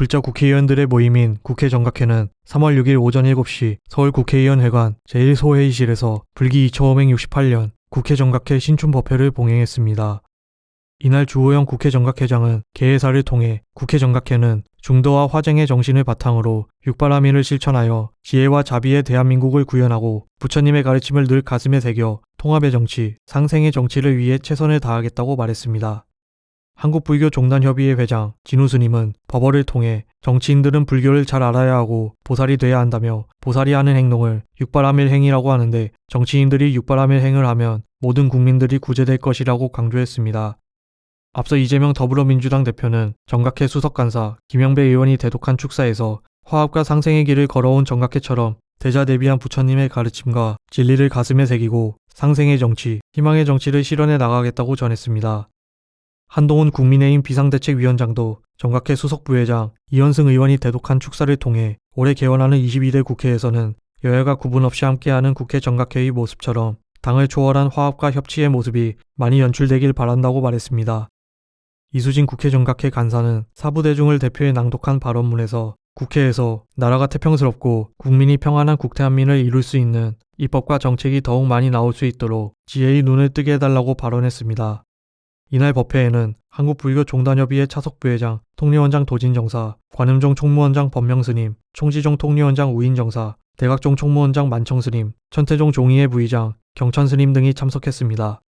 불자 국회의원들의 모임인 국회 정각회는 3월 6일 오전 7시 서울 국회의원 회관 제1소회의실에서 불기 2568년 국회 정각회 신춘 법회를 봉행했습니다. 이날 주호영 국회 정각회장은 개회사를 통해 국회 정각회는 중도와 화쟁의 정신을 바탕으로 육바라밀을 실천하여 지혜와 자비의 대한민국을 구현하고 부처님의 가르침을 늘 가슴에 새겨 통합의 정치, 상생의 정치를 위해 최선을 다하겠다고 말했습니다. 한국불교종단협의회 회장 진우 스님은 법어를 통해 정치인들은 불교를 잘 알아야 하고 보살이 돼야 한다며 보살이 하는 행동을 육바라밀 행위라고 하는데 정치인들이 육바라밀 행을 하면 모든 국민들이 구제될 것이라고 강조했습니다. 앞서 이재명 더불어민주당 대표는 정각회 수석간사 김영배 의원이 대독한 축사에서 화합과 상생의 길을 걸어온 정각회처럼 대자 대비한 부처님의 가르침과 진리를 가슴에 새기고 상생의 정치, 희망의 정치를 실현해 나가겠다고 전했습니다. 한동훈 국민의힘 비상대책위원장도 정각회 수석부회장 이현승 의원이 대독한 축사를 통해 올해 개원하는 22대 국회에서는 여야가 구분 없이 함께하는 국회 정각회의 모습처럼 당을 초월한 화합과 협치의 모습이 많이 연출되길 바란다고 말했습니다. 이수진 국회 정각회 간사는 사부대중을 대표해 낭독한 발언문에서 국회에서 나라가 태평스럽고 국민이 평안한 국태한민을 이룰 수 있는 입법과 정책이 더욱 많이 나올 수 있도록 지혜의 눈을 뜨게 해달라고 발언했습니다. 이날 법회에는 한국불교종단협의회 차석부회장, 통리원장 도진정사, 관음종 총무원장 법명스님, 총지종 통리원장 우인정사, 대각종 총무원장 만청스님, 천태종 종의회 부의장, 경천스님 등이 참석했습니다.